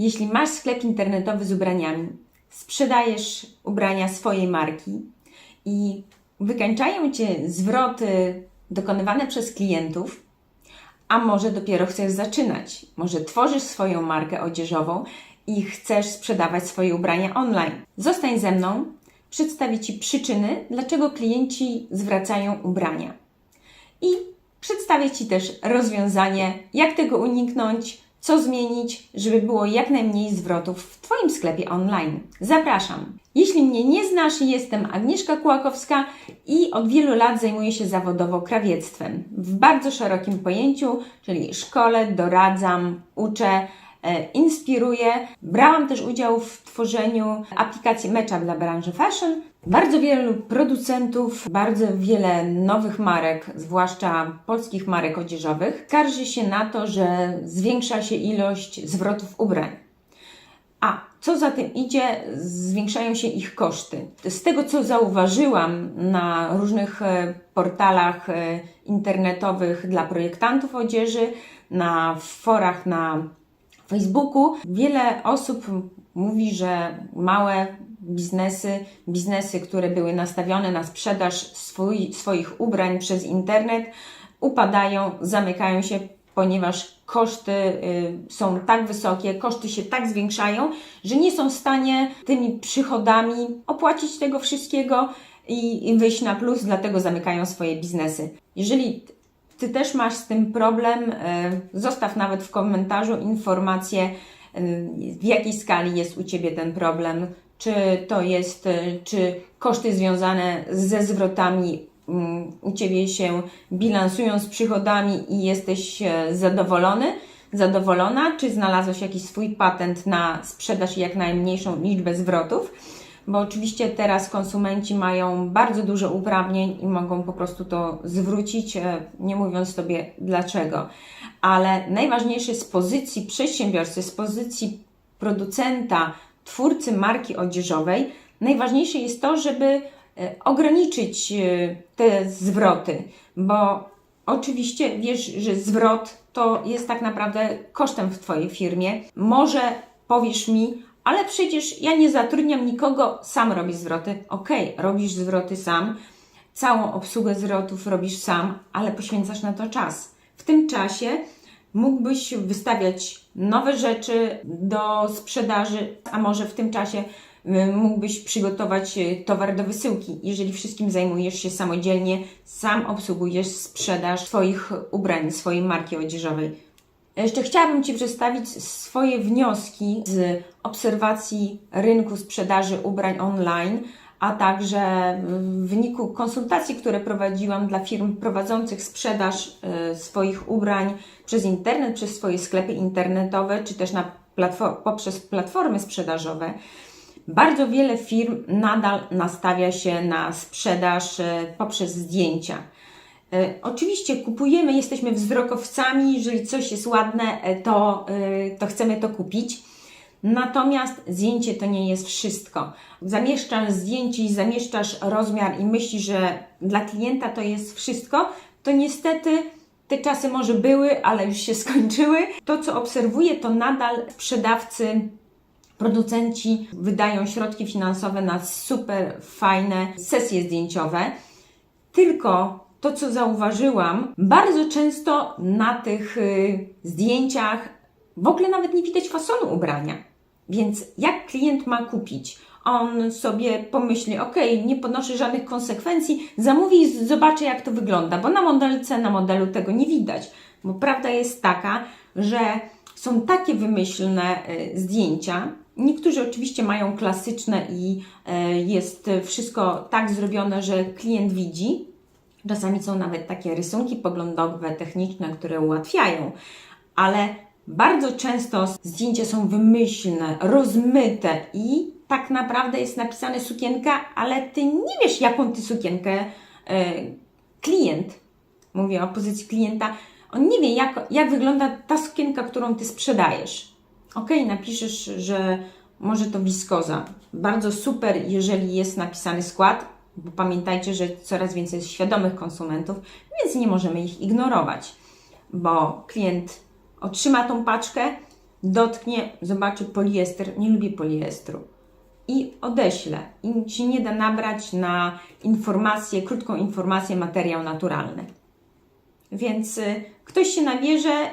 Jeśli masz sklep internetowy z ubraniami, sprzedajesz ubrania swojej marki i wykańczają Cię zwroty dokonywane przez klientów, a może dopiero chcesz zaczynać, może tworzysz swoją markę odzieżową i chcesz sprzedawać swoje ubrania online. Zostań ze mną, przedstawię Ci przyczyny, dlaczego klienci zwracają ubrania. I przedstawię Ci też rozwiązanie, jak tego uniknąć, co zmienić, żeby było jak najmniej zwrotów w Twoim sklepie online. Zapraszam. Jeśli mnie nie znasz, jestem Agnieszka Kułakowska i od wielu lat zajmuję się zawodowo krawiectwem w bardzo szerokim pojęciu, czyli szkole, doradzam, uczę, e, inspiruję. Brałam też udział w tworzeniu aplikacji Matchup dla branży fashion. Bardzo wielu producentów, bardzo wiele nowych marek, zwłaszcza polskich marek odzieżowych, skarży się na to, że zwiększa się ilość zwrotów ubrań. A co za tym idzie, zwiększają się ich koszty. Z tego, co zauważyłam na różnych e, portalach e, internetowych dla projektantów odzieży, na forach na Facebooku, wiele osób mówi, że małe biznesy, biznesy, które były nastawione na sprzedaż swój, swoich ubrań przez internet, upadają, zamykają się, ponieważ koszty y, są tak wysokie, koszty się tak zwiększają, że nie są w stanie tymi przychodami opłacić tego wszystkiego i, i wyjść na plus, dlatego zamykają swoje biznesy. Jeżeli ty też masz z tym problem, y, zostaw nawet w komentarzu informację, y, w jakiej skali jest u Ciebie ten problem, czy to jest, y, czy koszty związane ze zwrotami mm, u Ciebie się bilansują z przychodami i jesteś e, zadowolony, zadowolona, czy znalazłeś jakiś swój patent na sprzedaż i jak najmniejszą liczbę zwrotów, bo oczywiście teraz konsumenci mają bardzo dużo uprawnień i mogą po prostu to zwrócić, e, nie mówiąc Tobie dlaczego. Ale najważniejsze z pozycji przedsiębiorcy, z pozycji producenta, twórcy marki odzieżowej, najważniejsze jest to, żeby e, ograniczyć e, te zwroty, bo oczywiście wiesz, że zwrot to jest tak naprawdę kosztem w Twojej firmie. Może powiesz mi, ale przecież ja nie zatrudniam nikogo, sam robisz zwroty. Ok, robisz zwroty sam, całą obsługę zwrotów robisz sam, ale poświęcasz na to czas. W tym czasie mógłbyś wystawiać nowe rzeczy do sprzedaży, a może w tym czasie y, mógłbyś przygotować y, towar do wysyłki. Jeżeli wszystkim zajmujesz się samodzielnie, sam obsługujesz sprzedaż Twoich ubrań, swojej marki odzieżowej. Jeszcze chciałabym Ci przedstawić swoje wnioski z obserwacji rynku sprzedaży ubrań online, a także w wyniku konsultacji, które prowadziłam dla firm prowadzących sprzedaż y, swoich ubrań przez internet, przez swoje sklepy internetowe, czy też na platform, poprzez platformy sprzedażowe. Bardzo wiele firm nadal nastawia się na sprzedaż y, poprzez zdjęcia. Y, Oczywiście kupujemy, jesteśmy wzrokowcami, jeżeli coś jest ładne, to, to chcemy to kupić. Natomiast zdjęcie to nie jest wszystko. Zamieszczasz zdjęcie i zamieszczasz rozmiar i myślisz, że dla klienta to jest wszystko, to niestety te czasy może były, ale już się skończyły. To, co obserwuję, to nadal sprzedawcy, producenci wydają środki finansowe na super fajne sesje zdjęciowe. Tylko to, co zauważyłam, bardzo często na tych y, zdjęciach w ogóle nawet nie widać fasonu ubrania. Więc jak klient ma kupić? On sobie pomyśli, ok, nie ponoszę żadnych konsekwencji, zamówi i zobaczy, jak to wygląda, bo na modelce, na modelu tego nie widać. Bo prawda jest taka, że są takie wymyślne y, zdjęcia. Niektórzy oczywiście mają klasyczne i y, jest wszystko tak zrobione, że klient widzi, Czasami są nawet takie rysunki poglądowe, techniczne, które ułatwiają, ale bardzo często zdjęcia są wymyślne, rozmyte i tak naprawdę jest napisane sukienka, ale ty nie wiesz, jaką ty sukienkę e, klient, mówię o pozycji klienta, on nie wie, jak, jak wygląda ta sukienka, którą ty sprzedajesz. Ok, napiszesz, że może to wiskoza. Bardzo super, jeżeli jest napisany skład, bo pamiętajcie, że coraz więcej jest świadomych konsumentów, więc nie możemy ich ignorować, bo klient otrzyma tą paczkę, dotknie, zobaczy poliester, nie lubię poliestru i odeślę. I się nie da nabrać na informację, krótką informację, materiał naturalny. Więc y, ktoś się nabierze,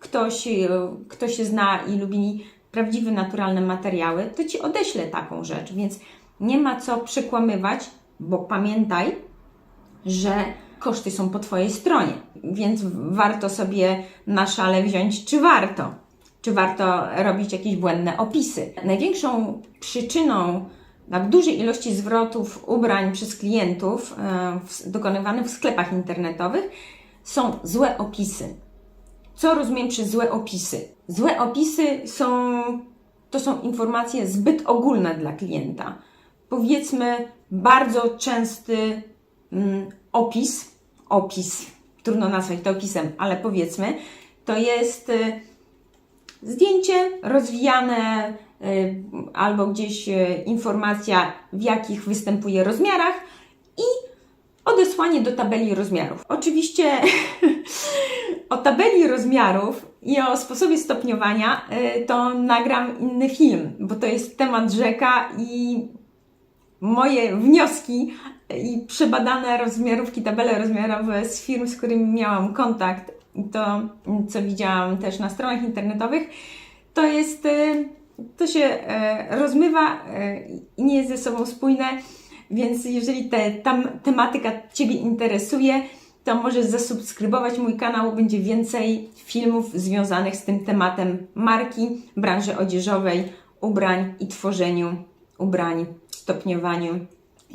ktoś, y, kto się zna i lubi prawdziwe, naturalne materiały, to ci odeślę taką rzecz. Więc nie ma co przekłamywać, bo pamiętaj, że koszty są po Twojej stronie, więc warto sobie na szale wziąć, czy warto. Czy warto robić jakieś błędne opisy. Największą przyczyną tak dużej ilości zwrotów ubrań przez klientów e, dokonywanych w sklepach internetowych są złe opisy. Co rozumiem przez złe opisy? Złe opisy są, to są informacje zbyt ogólne dla klienta. Powiedzmy, bardzo częsty mm, opis, opis, trudno nazwać to opisem, ale powiedzmy, to jest y, zdjęcie rozwijane y, albo gdzieś y, informacja, w jakich występuje rozmiarach i odesłanie do tabeli rozmiarów. Oczywiście o tabeli rozmiarów i o sposobie stopniowania to nagram inny film, bo to jest temat rzeka i moje wnioski i przebadane rozmiarówki, tabele rozmiarowe z firm, z którymi miałam kontakt to, co widziałam też na stronach internetowych, to jest, y, to się e, rozmywa e, i nie jest ze sobą spójne, więc jeżeli te, tam tematyka Ciebie interesuje, to możesz zasubskrybować mój kanał, będzie więcej filmów związanych z tym tematem marki, branży odzieżowej, ubrań i tworzeniu ubrań, stopniowaniu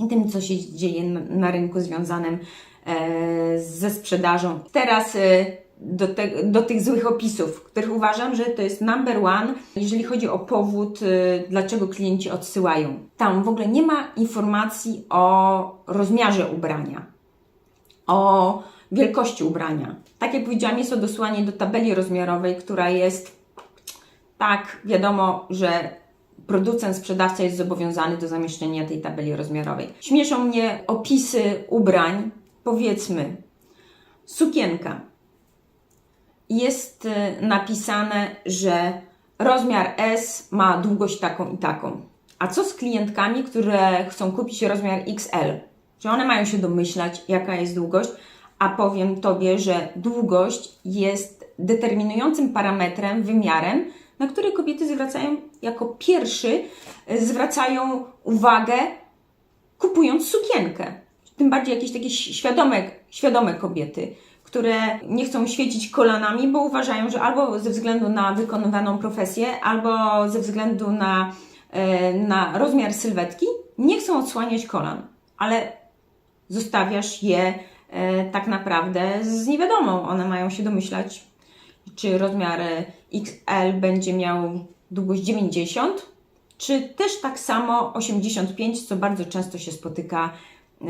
i tym, co się dzieje na, rynku związanym e, ze sprzedażą. Teraz e, do, te, do tych złych opisów, których uważam, że to jest number one, jeżeli chodzi o powód, e, dlaczego klienci odsyłają. Tam w ogóle nie ma informacji o rozmiarze ubrania, o wielkości ubrania. Tak jak powiedziałam, jest odesłanie do tabeli rozmiarowej, która jest tak, wiadomo, że producent, sprzedawca jest zobowiązany do zamieszczenia tej tabeli rozmiarowej. Śmieszą mnie opisy ubrań, powiedzmy, sukienka. Jest y, napisane, że rozmiar S ma długość taką i taką. A co z klientkami, które chcą kupić rozmiar XL? Czy one mają się domyślać, jaka jest długość? A powiem Tobie, że długość jest determinującym parametrem, wymiarem, na który kobiety zwracają jako pierwszy, y, zwracają uwagę kupując sukienkę. Tym bardziej jakieś takie świadome, świadome kobiety, które nie chcą świecić kolanami, bo uważają, że albo ze względu na wykonywaną profesję, albo ze względu na, e, na rozmiar sylwetki, nie chcą odsłaniać kolan, ale zostawiasz je e, tak naprawdę z niewiadomą. One mają się domyślać, czy rozmiar XL będzie miał długość 90, czy też tak samo 85, co bardzo często się spotyka e,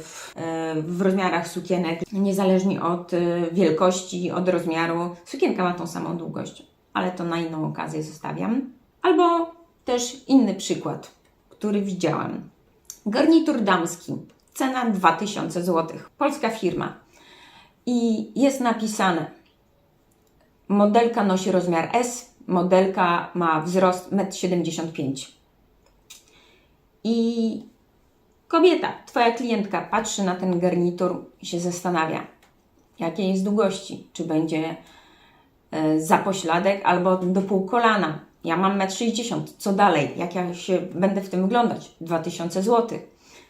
w, e, w rozmiarach sukienek, niezależnie od e, wielkości, od rozmiaru. Sukienka ma tą samą długość, ale to na inną okazję zostawiam. Albo też inny przykład, który widziałam. Garnitur damski, cena 2000 zł. Polska firma. I jest napisane, modelka nosi rozmiar S, modelka ma wzrost 1,75 m. I kobieta, Twoja klientka patrzy na ten garnitur i się zastanawia, jakiej jest długości, czy będzie e, za pośladek albo do pół kolana. Ja mam 1,60 m, co dalej? Jak ja się będę w tym wyglądać? 2000 zł.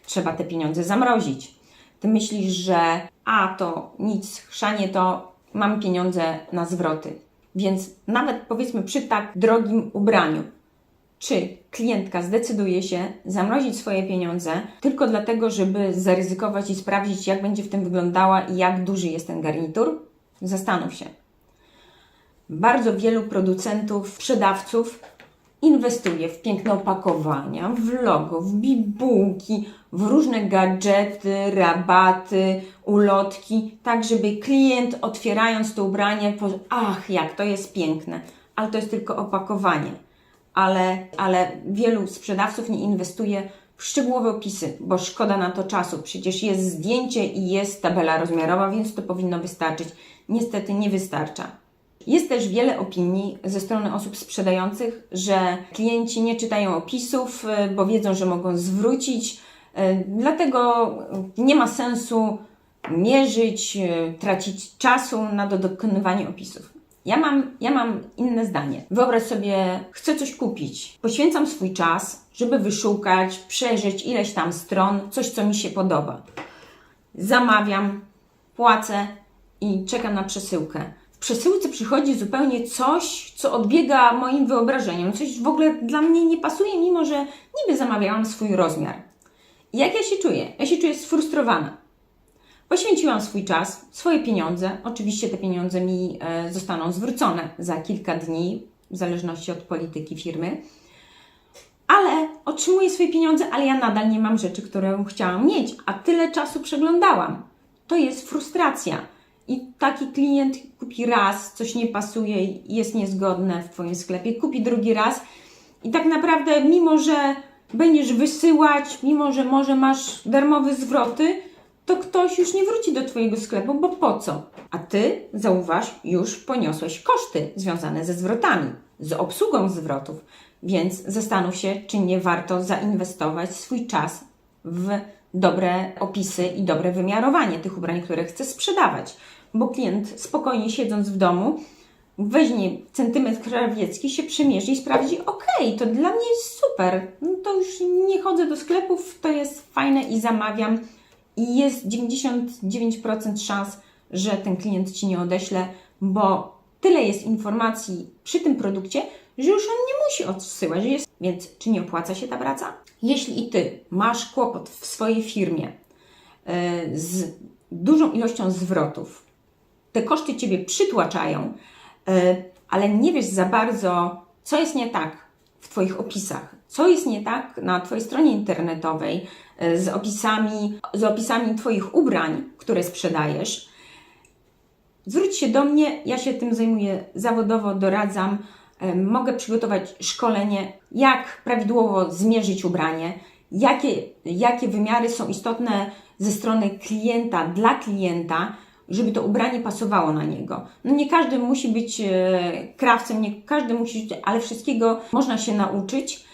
Trzeba te pieniądze zamrozić. Ty myślisz, że a to nic, chrzanie to mam pieniądze na zwroty. Więc nawet powiedzmy przy tak drogim ubraniu, czy klientka zdecyduje się zamrozić swoje pieniądze tylko dlatego, żeby zaryzykować i sprawdzić, jak będzie w tym wyglądała i jak duży jest ten garnitur? Zastanów się. Bardzo wielu producentów, sprzedawców inwestuje w piękne opakowania, w logo, w bibułki, w różne gadżety, rabaty, ulotki, tak żeby klient otwierając to ubranie, powie, ach, jak to jest piękne, ale to jest tylko opakowanie. Ale, ale wielu sprzedawców nie inwestuje w szczegółowe opisy, bo szkoda na to czasu. Przecież jest zdjęcie i jest tabela rozmiarowa, więc to powinno wystarczyć. Niestety nie wystarcza. Jest też wiele opinii ze strony osób sprzedających, że klienci nie czytają opisów, y, bo wiedzą, że mogą zwrócić. y, Dlatego nie ma sensu mierzyć, y, tracić czasu na do- dokonywanie opisów. Ja mam, ja mam inne zdanie. Wyobraź sobie, chcę coś kupić. Poświęcam swój czas, żeby wyszukać, przejrzeć ileś tam stron, coś, co mi się podoba. Zamawiam, płacę i czekam na przesyłkę. Przesyłce przychodzi zupełnie coś, co odbiega moim wyobrażeniom, coś w ogóle dla mnie nie pasuje, mimo że niby zamawiałam swój rozmiar. Jak ja się czuję? Ja się czuję sfrustrowana. Poświęciłam swój czas, swoje pieniądze. Oczywiście te pieniądze mi e, zostaną zwrócone za kilka dni, w zależności od polityki firmy. Ale otrzymuję swoje pieniądze, ale ja nadal nie mam rzeczy, które chciałam mieć, a tyle czasu przeglądałam. To jest frustracja. I taki klient kupi raz, coś nie pasuje jest niezgodne w Twoim sklepie, kupi drugi raz i tak naprawdę, mimo że będziesz wysyłać, mimo że może masz darmowe zwroty, to ktoś już nie wróci do Twojego sklepu, bo po co? A Ty, zauważ, już poniosłeś koszty związane ze zwrotami, z obsługą zwrotów, więc zastanów się, czy nie warto zainwestować swój czas w dobre opisy i dobre wymiarowanie tych ubrań, które chcesz sprzedawać. Bo klient spokojnie siedząc w domu weźmie centymetr krawiecki, się przymierzy i sprawdzi, okej, to dla mnie jest super, no to już nie chodzę do sklepów, to jest fajne i zamawiam i jest 99% szans, że ten klient Ci nie odeśle, bo tyle jest informacji przy tym produkcie, że już on nie musi odsyłać. Jest... Więc czy nie opłaca się ta praca? Jeśli i Ty masz kłopot w swojej firmie yy, z dużą ilością zwrotów, te koszty Ciebie przytłaczają, yy, ale nie wiesz za bardzo, co jest nie tak w Twoich opisach, co jest nie tak na Twojej stronie internetowej yy, z opisami, z opisami Twoich ubrań, które sprzedajesz, zwróć się do mnie, ja się tym zajmuję zawodowo, doradzam. E, Mogę przygotować szkolenie, jak prawidłowo zmierzyć ubranie, jakie, jakie wymiary są istotne ze strony klienta dla klienta, żeby to ubranie pasowało na niego. No nie każdy musi być e, krawcem, nie każdy musi, ale wszystkiego można się nauczyć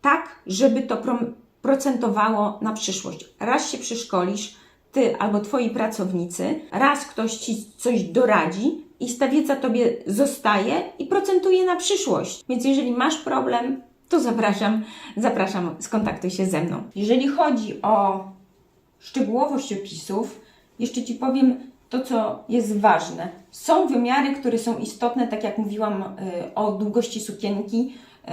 tak, żeby to pro, procentowało na przyszłość. Raz się przeszkolisz, ty albo twoi pracownicy, raz ktoś ci coś doradzi i ta wiedza tobie zostaje i procentuje na przyszłość. Więc jeżeli masz problem, to zapraszam, zapraszam, skontaktuj się ze mną. Jeżeli chodzi o szczegółowość opisów, jeszcze Ci powiem to, co jest ważne. Są wymiary, które są istotne, tak jak mówiłam y, o długości sukienki, y,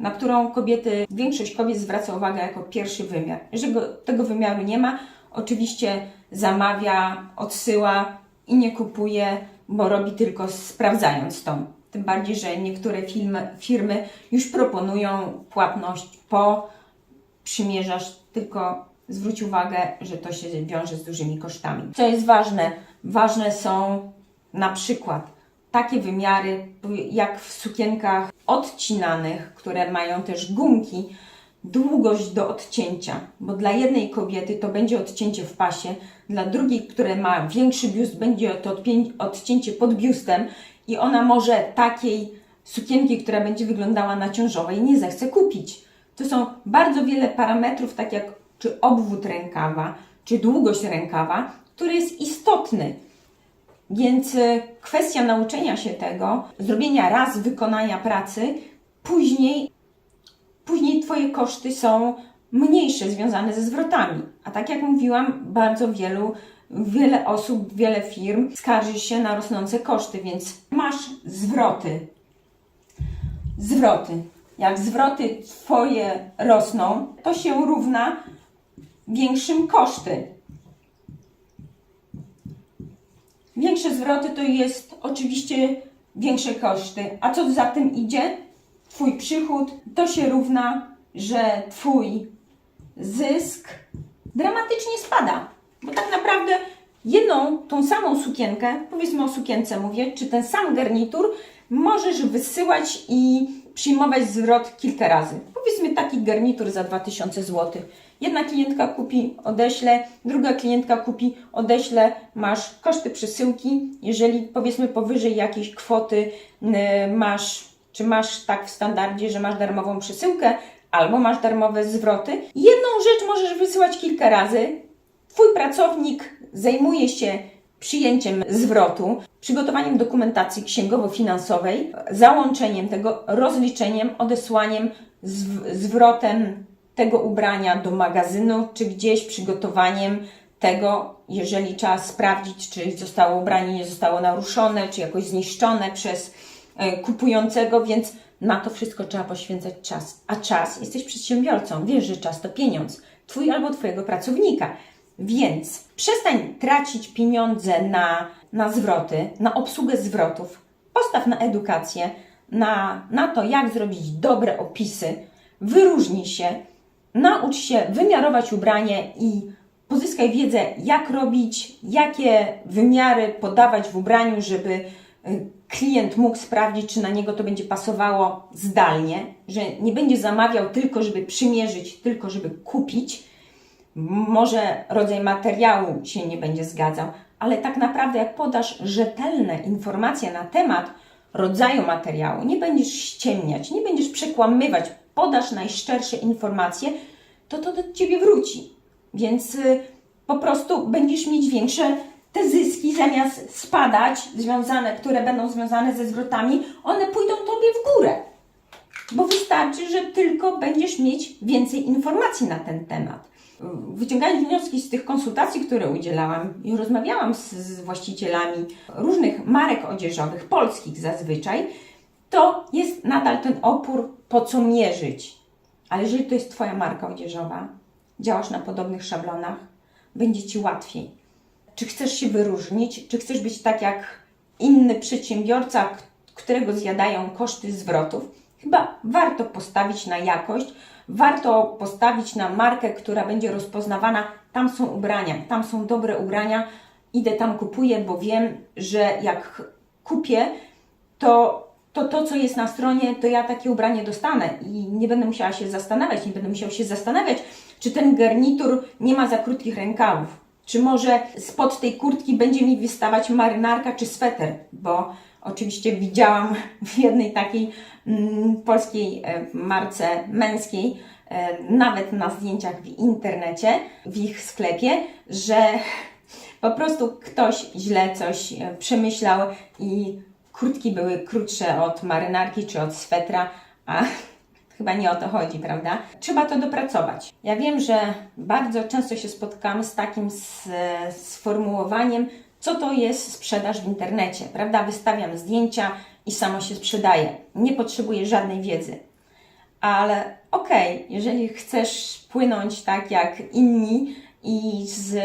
na którą kobiety, większość kobiet zwraca uwagę jako pierwszy wymiar. Jeżeli go, tego wymiaru nie ma, oczywiście zamawia, odsyła i nie kupuje, bo robi tylko sprawdzając to. Tym bardziej, że niektóre firmy, firmy już proponują płatność po przymierzasz, tylko zwróć uwagę, że to się wiąże z dużymi kosztami. Co jest ważne? Ważne są na przykład takie wymiary jak w sukienkach odcinanych, które mają też gumki, długość do odcięcia, bo dla jednej kobiety to będzie odcięcie w pasie, dla drugiej, która ma większy biust, będzie to odcięcie pod biustem i ona może takiej sukienki, która będzie wyglądała na ciążowej, nie zechce kupić. To są bardzo wiele parametrów, tak jak czy obwód rękawa, czy długość rękawa, który jest istotny. Więc y, kwestia nauczenia się tego, zrobienia raz wykonania pracy, później, później Twoje koszty są mniejsze, związane ze zwrotami. A tak jak mówiłam, bardzo wielu, wiele osób, wiele firm skarży się na rosnące koszty, więc masz zwroty. Zwroty. Jak zwroty Twoje rosną, to się równa większym koszty. Większe zwroty to jest oczywiście większe koszty. A co za tym idzie? Twój przychód to się równa, że Twój zysk dramatycznie spada. Bo tak naprawdę jedną, tą samą sukienkę, powiedzmy o sukience mówię, czy ten sam garnitur, możesz wysyłać i przyjmować zwrot kilka razy. Powiedzmy taki garnitur za 2000 zł. Jedna klientka kupi, odeślę, druga klientka kupi, odeślę, masz koszty przesyłki. Jeżeli powiedzmy powyżej jakiejś kwoty masz, czy masz tak w standardzie, że masz darmową przesyłkę, albo masz darmowe zwroty. Jedną rzecz możesz wysyłać kilka razy. Twój pracownik zajmuje się przyjęciem zwrotu, przygotowaniem dokumentacji księgowo-finansowej, załączeniem tego, rozliczeniem, odesłaniem, zw- zwrotem tego ubrania do magazynu, czy gdzieś przygotowaniem tego, jeżeli trzeba sprawdzić, czy zostało ubranie nie zostało naruszone, czy jakoś zniszczone przez e, kupującego, więc na to wszystko trzeba poświęcać czas. A czas, jesteś przedsiębiorcą, wiesz, że czas to pieniądz, twój albo twojego pracownika. Więc przestań tracić pieniądze na, na zwroty, na obsługę zwrotów. Postaw na edukację, na, na to, jak zrobić dobre opisy, wyróżnij się, naucz się wymiarować ubranie i pozyskaj wiedzę, jak robić, jakie wymiary podawać w ubraniu, żeby y, klient mógł sprawdzić, czy na niego to będzie pasowało zdalnie, że nie będzie zamawiał tylko, żeby przymierzyć, tylko żeby kupić. Może rodzaj materiału się nie będzie zgadzał, ale tak naprawdę, jak podasz rzetelne informacje na temat rodzaju materiału, nie będziesz ściemniać, nie będziesz przekłamywać, podasz najszczersze informacje, to to do ciebie wróci. Więc y, po prostu będziesz mieć większe te zyski zamiast spadać, związane, które będą związane ze zwrotami, one pójdą tobie w górę. Bo wystarczy, że tylko będziesz mieć więcej informacji na ten temat. Wyciągając wnioski z tych konsultacji, które udzielałam i rozmawiałam z, z właścicielami różnych marek odzieżowych, polskich zazwyczaj, to jest nadal ten opór, po co mierzyć. Ale jeżeli to jest Twoja marka odzieżowa, działasz na podobnych szablonach, będzie Ci łatwiej. Czy chcesz się wyróżnić, czy chcesz być tak jak inny przedsiębiorca, którego zjadają koszty zwrotów? Chyba warto postawić na jakość, warto postawić na markę, która będzie rozpoznawana. Tam są ubrania, tam są dobre ubrania, idę tam kupuję, bo wiem, że jak kupię, to to, to co jest na stronie, to ja takie ubranie dostanę i nie będę musiała się zastanawiać, nie będę musiał się zastanawiać, czy ten garnitur nie ma za krótkich rękawów, czy może spod tej kurtki będzie mi wystawać marynarka czy sweter, bo oczywiście widziałam w jednej takiej mm, polskiej e, marce męskiej, e, nawet na zdjęciach w internecie, w ich sklepie, że po prostu ktoś źle coś e, przemyślał i kurtki były krótsze od marynarki czy od swetra, a chyba nie o to chodzi, prawda? Trzeba to dopracować. Ja wiem, że bardzo często się spotkam z takim sformułowaniem, co to jest sprzedaż w internecie, prawda? Wystawiam zdjęcia i samo się sprzedaje. Nie potrzebuję żadnej wiedzy. Ale okej, jeżeli chcesz płynąć tak jak inni i, z,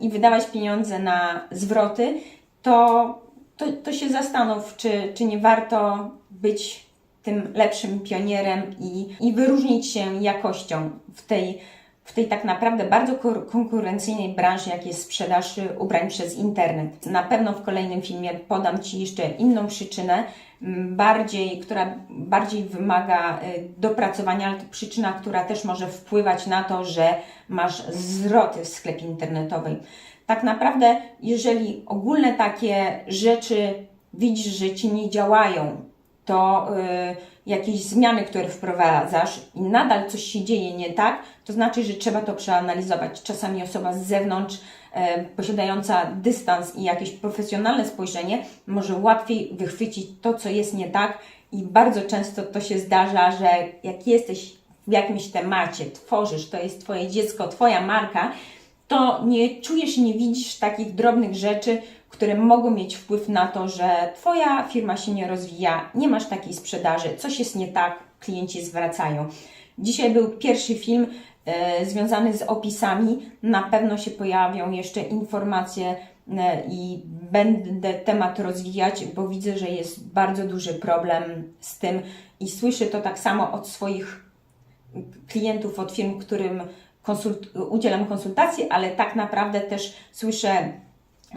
i wydawać pieniądze na zwroty, to, to, to się zastanów, czy, czy nie warto być tym lepszym pionierem i, i wyróżnić się jakością w tej, w tej tak naprawdę bardzo konkurencyjnej branży, jak jest sprzedaż ubrań przez internet. Na pewno w kolejnym filmie podam Ci jeszcze inną przyczynę, m, bardziej, która bardziej wymaga y, dopracowania, ale to przyczyna, która też może wpływać na to, że masz zwroty w sklepie internetowym. Tak naprawdę, jeżeli ogólne takie rzeczy widzisz, że Ci nie działają, to y, jakieś zmiany, które wprowadzasz i nadal coś się dzieje nie tak, to znaczy, że trzeba to przeanalizować. Czasami osoba z zewnątrz, e, posiadająca dystans i jakieś profesjonalne spojrzenie, może łatwiej wychwycić to, co jest nie tak, i bardzo często to się zdarza, że jak jesteś w jakimś temacie, tworzysz, to jest Twoje dziecko, Twoja marka, to nie czujesz i nie widzisz takich drobnych rzeczy, które mogą mieć wpływ na to, że Twoja firma się nie rozwija, nie masz takiej sprzedaży, coś jest nie tak, klienci zwracają. Dzisiaj był pierwszy film e, związany z opisami. Na pewno się pojawią jeszcze informacje e, i będę temat rozwijać, bo widzę, że jest bardzo duży problem z tym i słyszę to tak samo od swoich klientów, od firm, którym konsult, udzielam konsultacji, ale tak naprawdę też słyszę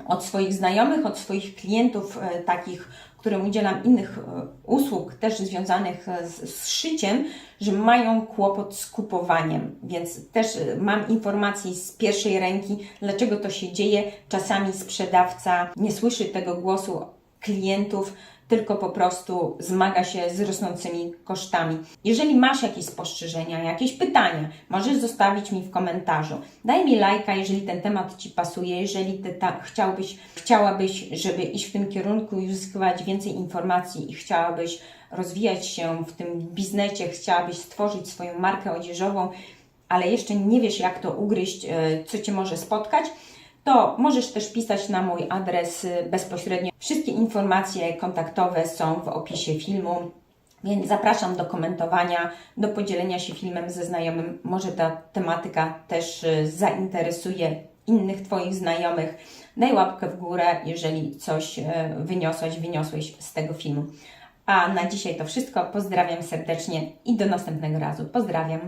od swoich znajomych, od swoich klientów, e, takich, którym udzielam innych e, usług, też związanych e, z, z szyciem, że mają kłopot z kupowaniem, więc też mam informacje z pierwszej ręki, dlaczego to się dzieje. Czasami sprzedawca nie słyszy tego głosu klientów, tylko po prostu zmaga się z rosnącymi kosztami. Jeżeli masz jakieś spostrzeżenia, jakieś pytania, możesz zostawić mi w komentarzu. Daj mi lajka, jeżeli ten temat Ci pasuje, jeżeli ty ta, chciałbyś, chciałabyś, żeby iść w tym kierunku i uzyskiwać więcej informacji i chciałabyś rozwijać się w tym biznesie, chciałabyś stworzyć swoją markę odzieżową, ale jeszcze nie wiesz, jak to ugryźć, e, co Cię może spotkać, to możesz też pisać na mój adres y, bezpośrednio. Wszystkie informacje kontaktowe są w opisie filmu, więc zapraszam do komentowania, do podzielenia się filmem ze znajomym. Może ta tematyka też y, zainteresuje innych Twoich znajomych. Daj łapkę w górę, jeżeli coś y, wyniosłeś, wyniosłeś z tego filmu. A na dzisiaj to wszystko. Pozdrawiam serdecznie i do następnego razu. Pozdrawiam.